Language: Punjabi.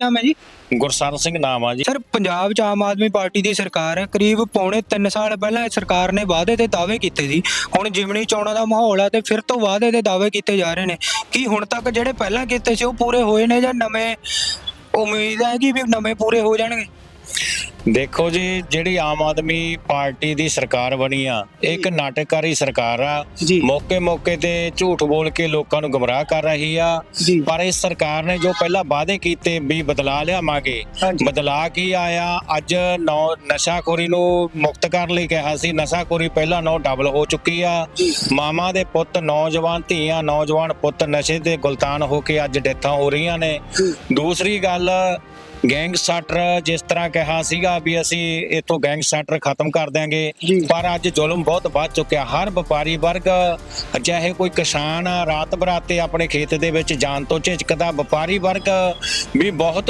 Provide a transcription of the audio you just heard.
ਨਾਮ ਹੈ ਜੀ? ਗੁਰਸਰਨ ਸਿੰਘ ਨਾਮ ਆ ਜੀ। ਸਰ ਪੰਜਾਬ 'ਚ ਆਮ ਆਦਮੀ ਪਾਰਟੀ ਦੀ ਸਰਕਾਰ ਹੈ ਕਰੀਬ ਪੌਣੇ 3 ਸਾਲ ਪਹਿਲਾਂ ਇਹ ਸਰਕਾਰ ਨੇ ਵਾਅਦੇ ਤੇ ਦਾਅਵੇ ਕੀਤੇ ਸੀ। ਹੁਣ ਜਿਮਣੀ ਚੋਣਾਂ ਦਾ ਮਾਹੌਲ ਆ ਤੇ ਫਿਰ ਤੋਂ ਵਾਅਦੇ ਤੇ ਦਾਅਵੇ ਕੀਤੇ ਜਾ ਰਹੇ ਨੇ। ਕੀ ਹੁਣ ਤੱਕ ਜਿਹੜੇ ਪਹਿਲਾਂ ਕੀਤੇ ਸੀ ਉਹ ਪੂਰੇ ਹੋਏ ਨੇ ਜਾਂ ਨਵੇਂ? ਉਮੀਦ ਹੈ ਕਿ ਵੀ ਨਵੇਂ ਪੂਰੇ ਹੋ ਜਾਣਗੇ। ਦੇਖੋ ਜੀ ਜਿਹੜੀ ਆਮ ਆਦਮੀ ਪਾਰਟੀ ਦੀ ਸਰਕਾਰ ਬਣੀ ਆ ਇੱਕ ਨਾਟਕਕਾਰੀ ਸਰਕਾਰ ਆ। ਮੌਕੇ ਮੌਕੇ ਤੇ ਝੂਠ ਬੋਲ ਕੇ ਲੋਕਾਂ ਨੂੰ ਗੁੰਮਰਾਹ ਕਰ ਰਹੀ ਆ। ਪਰ ਇਸ ਸਰਕਾਰ ਨੇ ਜੋ ਪਹਿਲਾਂ ਵਾਅਦੇ ਕੀਤੇ ਵੀ ਬਦਲਾ ਲਿਆਵਾਂਗੇ। ਬਦਲਾ ਕੀ ਆਇਆ? ਅੱਜ ਨੌ ਨਸ਼ਾਖੋਰੀ ਨੂੰ ਮੁਕਤ ਕਰਨ ਲਈ ਕਿਹਾ ਸੀ। ਨਸ਼ਾਖੋਰੀ ਪਹਿਲਾਂ ਨੌ ਡਬਲ ਹੋ ਚੁੱਕੀ ਆ। ਮਾਮਾ ਦੇ ਪੁੱਤ ਨੌਜਵਾਨ ਧੀਆਂ ਨੌਜਵਾਨ ਪੁੱਤ ਨਸ਼ੇ ਦੇ ਗੁਲਤਾਨ ਹੋ ਕੇ ਅੱਜ ਡੈਥਾਂ ਹੋ ਰਹੀਆਂ ਨੇ। ਦੂਸਰੀ ਗੱਲ ਗੈਂਗਸਟਰ ਜਿਸ ਤਰ੍ਹਾਂ ਕਿਹਾ ਸੀਗਾ ਵੀ ਅਸੀਂ ਇਥੋਂ ਗੈਂਗਸਟਰ ਖਤਮ ਕਰ ਦਿਆਂਗੇ। ਪਰ ਅੱਜ ਜ਼ੁਲਮ ਬਹੁਤ ਵੱਧ ਚੁੱਕਿਆ। ਹਰ ਵਪਾਰੀ ਵਰਗ ਚਾਹੇ ਕੋਈ ਕਿਸਾਨ ਆ, ਰਾਤ ਬਰਾਤੇ ਆਪਣੇ ਖੇਤ ਦੇ ਵਿੱਚ ਜਾਣ ਤੋਂ ਝਿਜਕਦਾ। ਵਪਾਰੀ ਵਰਗ ਵੀ ਬਹੁਤ